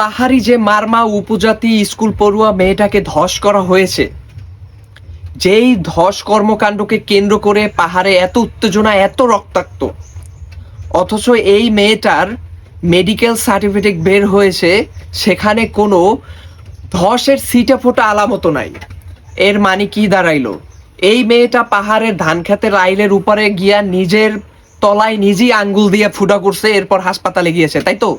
পাহাড়ি যে মারমা উপজাতি স্কুল পড়ুয়া মেয়েটাকে ধস করা হয়েছে। যেই ধস কর্মকাণ্ডকে কেন্দ্র করে পাহাড়ে এত উত্তেজনা, এত রক্তাক্ত। অথচ এই মেয়েটার মেডিকেল সার্টিফিকেট বের হয়েছে, সেখানে কোনো ধসের সিটা ফোটা আলামতো নাই। এর মানে কি দাঁড়াইলো? এই মেয়েটা পাহাড়ের ধান খেতের আইলের উপরে গিয়া নিজের তলায় নিজেই আঙ্গুল দিয়ে ফুটা করছে, এরপর হাসপাতালে গিয়েছে, তাই তো?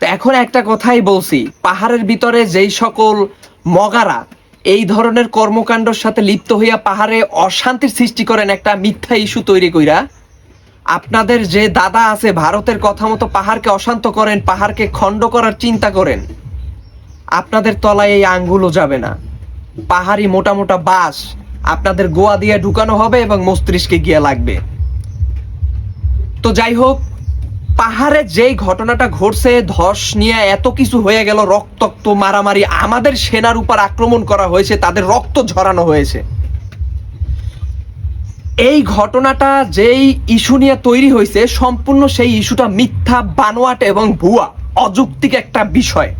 তো এখন একটা কথাই বলছি, পাহাড়ের ভিতরে যেই সকল মগারা, এই ধরনের কর্মকাণ্ডের সাথে লিপ্ত হইয়া পাহাড়ে অশান্তির সৃষ্টি করেন একটা মিথ্যা ইস্যু তৈরি কইরা। আপনাদের যে দাদা আছে, ভারতের কথা মতো পাহাড়কে অশান্ত করেন, পাহাড়কে খণ্ড করার চিন্তা করেন, আপনাদের তলায় এই আঙ্গুলও যাবে না। পাহাড়ি মোটা মোটা বাস আপনাদের গোয়া দিয়ে ঢুকানো হবে এবং মস্তিষ্কে গিয়ে লাগবে। তো যাই হোক পাহাড়ে যেই ঘটনাটা ঘটছে, ধস নিয়ে এত কিছু হয়ে গেল, রক্তাক্ত মারামারি, আমাদের সেনার উপর আক্রমণ করা হয়েছে, তাদের রক্ত ঝরানো হয়েছে। এই ঘটনাটা যেই ইস্যু নিয়ে তৈরি হয়েছে, সম্পূর্ণ সেই ইস্যুটা মিথ্যা, বানোয়াট এবং ভুয়া, অযৌক্তিক একটা বিষয়।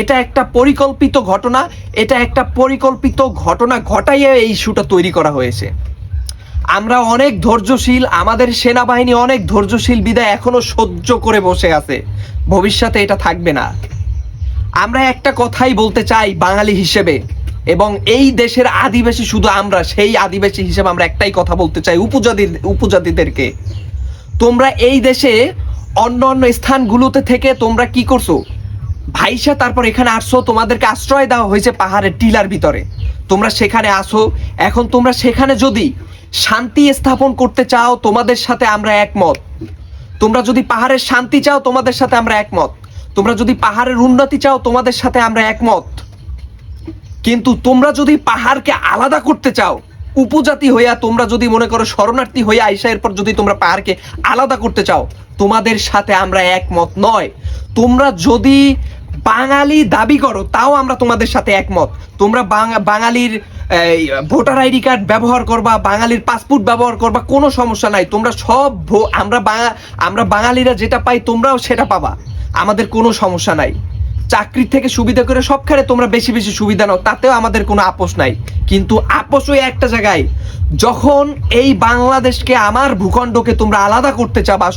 এটা একটা পরিকল্পিত ঘটনা, এটা একটা পরিকল্পিত ঘটনা ঘটাইয়ে এই ইস্যুটা তৈরি করা হয়েছে। আমরা অনেক ধৈর্যশীল, আমাদের সেনাবাহিনী অনেক ধৈর্যশীল বিদায় এখনও সহ্য করে বসে আছে। ভবিষ্যতে এটা থাকবে না। আমরা একটা কথাই বলতে চাই বাঙালি হিসেবে, এবং এই দেশের আদিবাসী শুধু আমরা, সেই আদিবাসী হিসেবে আমরা একটাই কথা বলতে চাই উপজাতি উপজাতিদেরকে। তোমরা এই দেশে অন্য অন্য স্থানগুলোতে থেকে তোমরা কি করছ? ভাইসা তারপর এখানে আসছো, তোমাদেরকে আশ্রয় দেওয়া হয়েছে পাহাড়ের টিলার ভিতরে। তোমরা সেখানে আসো। এখন তোমরা সেখানে যদি শান্তি স্থাপন করতে চাও, তোমাদের সাথে আমরা একমত। তোমরা যদি পাহাড়ের শান্তি চাও, তোমাদের সাথে আমরা একমত। তোমরা যদি পাহাড়ের উন্নতি চাও, তোমাদের সাথে আমরা একমত। কিন্তু তোমরা যদি পাহাড়কে আলাদা করতে চাও, উপজাতি হইয়া তোমরা যদি মনে করো শরণার্থী হইয়া আইসা, এরপর যদি তোমরা পাহাড়কে আলাদা করতে চাও, তোমাদের সাথে আমরা একমত নয়। তোমরা যদি বাঙালি দাবি করো, তাও আমরা তোমাদের সাথে একমত। তোমরা বাঙা- বাঙালির ভোটার আইডি কার্ড ব্যবহার করবা, বাঙালির পাসপোর্ট ব্যবহার করবা, কোনো সমস্যা নাই। তোমরা সব আমরা আমরা বাঙালিরা যেটা পাই তোমরাও সেটা পাবা। আমাদের কোনো সমস্যা নাই। চাকরির থেকে সুবিধা করে সবখানে তোমরা বেশি বেশি সুবিধা নাও, তাতেও আমাদের কোনো আপোষ নাই। কিন্তু আপোষ ওই একটা জায়গায়, যখন এই বাংলাদেশকে আমার ভূখণ্ডকে তোমরা আলাদা করতে চাবা,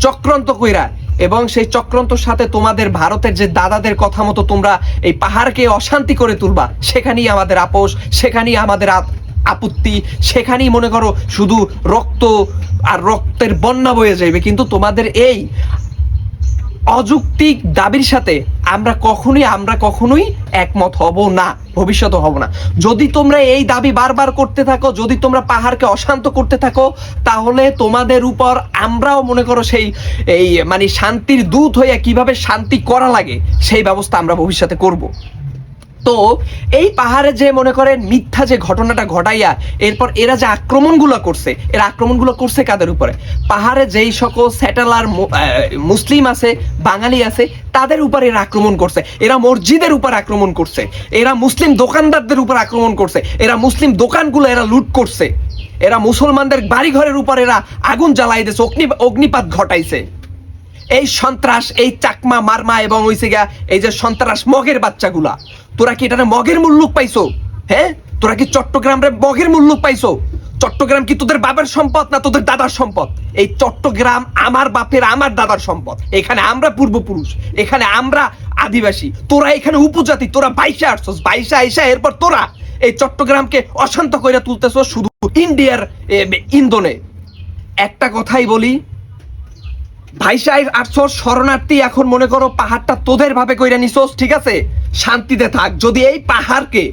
চক্রান্ত কইরা এবং সেই চক্রান্তর সাথে তোমাদের ভারতের যে দাদাদের কথা মতো তোমরা এই পাহাড়কে অশান্তি করে তুলবা, সেখানেই আমাদের আপোষ, সেখানেই আমাদের আপ- আপত্তি, সেখানেই মনে করো শুধু রক্ত আর রক্তের বন্যা বয়ে যাবে কিন্তু তোমাদের এই অযৌক্তিক দাবির সাথে আমরা কখনোই আমরা কখনোই একমত হব না ভবিষ্যতে হব না। যদি তোমরা এই দাবি বারবার করতে থাকো, যদি তোমরা পাহাড়কে অশান্ত করতে থাকো, তাহলে তোমাদের উপর আমরাও মনে করো সেই, এই মানে শান্তির দূত হইয়া কীভাবে শান্তি করা লাগে, সেই ব্যবস্থা আমরা ভবিষ্যতে করব। তো এই পাহাড়ে যে মনে করেন মিথ্যা যে ঘটনাটা ঘটাইয়া এরপর এরা যে আক্রমণগুলো করছে, এরা আক্রমণগুলো করছে কাদের উপরে? পাহাড়ে যেই সকল স্যাটেলার মুসলিম আছে, বাঙালি আছে, তাদের উপর এরা আক্রমণ করছে। এরা মসজিদের উপর আক্রমণ করছে। এরা মুসলিম দোকানদারদের উপর আক্রমণ করছে। এরা মুসলিম দোকানগুলো এরা লুট করছে। এরা মুসলমানদের বাড়িঘরের উপর এরা আগুন জ্বালাই দিয়েছে অগ্নি অগ্নিপাত ঘটাইছে। এই সন্ত্রাস এই চাকমা মারমা এবং হইছে গিয়া এই যে সন্ত্রাস মগের বাচ্চাগুলা তোরা কি এটা মগের মূল্যক পাইছো? হ্যাঁ তোরা কি চট্টগ্রামে মগের মূল্যক পাইছো? চট্টগ্রাম কি তোদের বাবার সম্পদ না তোদের দাদার সম্পদ? এই চট্টগ্রাম আমার বাপের আমার দাদার সম্পদ। এখানে আমরা পূর্বপুরুষ এখানে আমরা আদিবাসী। তোরা এখানে উপজাতি তোরা বাইশে আসছস বাইশে আইসা এরপর তোরা এই চট্টগ্রামকে অশান্ত করে তুলতেছ শুধু ইন্ডিয়ার এ, ইন্দোনে। একটা কথাই বলি ভাইসাই আটশো শরণার্থী, এখন মনে করো পাহাড়টা তোদের ভাবে কইরা নিছোস, ঠিক আছে? শান্তিতে থাক, যদি এই পাহাড়কে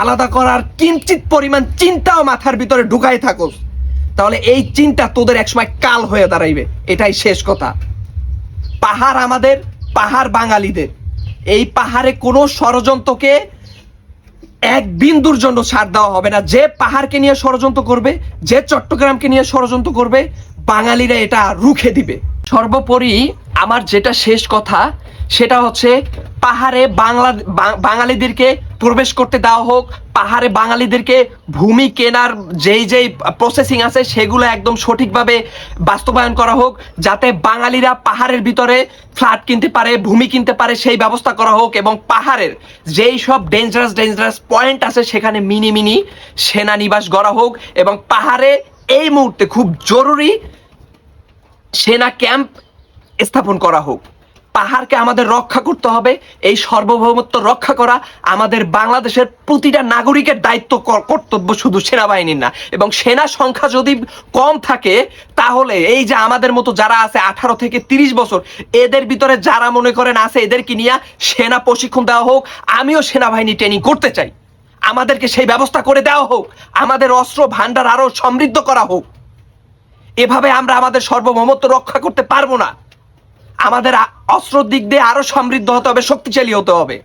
আলাদা করার কিঞ্চিত পরিমাণ চিন্তাও মাথার ভিতরে ঢুকাই থাকোস, তাহলে এই চিন্তা তোদের একসময় কাল হয়ে দাঁড়াইবে। এটাই শেষ কথা। পাহাড় আমাদের, পাহাড় বাঙালিদের। এই পাহাড়ে কোনো ষড়যন্ত্রকে এক বিন্দুর জন্য ছাড় দেওয়া হবে না। যে পাহাড়কে নিয়ে ষড়যন্ত্র করবে, যে চট্টগ্রামকে নিয়ে ষড়যন্ত্র করবে, বাঙালিরা এটা রুখে দিবে। সর্বোপরি আমার যেটা শেষ কথা, সেটা হচ্ছে পাহাড়ে বাংলা বাঙালিদেরকে প্রবেশ করতে দেওয়া হোক, পাহাড়ে বাঙালিদেরকে ভূমি কেনার যেই যেই প্রসেসিং আছে, সেগুলো একদম সঠিকভাবে বাস্তবায়ন করা হোক, যাতে বাঙালিরা পাহাড়ের ভিতরে ফ্ল্যাট কিনতে পারে, ভূমি কিনতে পারে, সেই ব্যবস্থা করা হোক এবং পাহাড়ের যেই সব ডেঞ্জারাস ডেঞ্জারাস পয়েন্ট আছে, সেখানে মিনি মিনি সেনানিবাস গড়া হোক এবং পাহাড়ে এই মুহূর্তে খুব জরুরি সেনা ক্যাম্প স্থাপন করা হোক। পাহাড়কে আমাদের রক্ষা করতে হবে, এই সার্বভৌমত্ব রক্ষা করা আমাদের বাংলাদেশের প্রতিটা নাগরিকের দায়িত্ব কর- কর্তব্য শুধু সেনাবাহিনীর না, এবং সেনা সংখ্যা যদি কম থাকে, তাহলে এই যে আমাদের মতো যারা আছে আঠারো থেকে তিরিশ বছর, এদের ভিতরে যারা মনে করেন আছে এদেরকে নিয়ে সেনা প্রশিক্ষণ দেওয়া হোক, আমিও সেনাবাহিনী ট্রেনিং করতে চাই। আমাদেরকে সেই ব্যবস্থা করে দেওয়া হোক, আমাদের অস্ত্র ভান্ডার আরও সমৃদ্ধ করা হোক। এভাবে আমরা আমাদের সর্বভৌমত্ব রক্ষা করতে পারব না। আমাদের অস্ত্র দিক দিয়ে আরও সমৃদ্ধ হতে হবে, শক্তিশালী হতে হবে।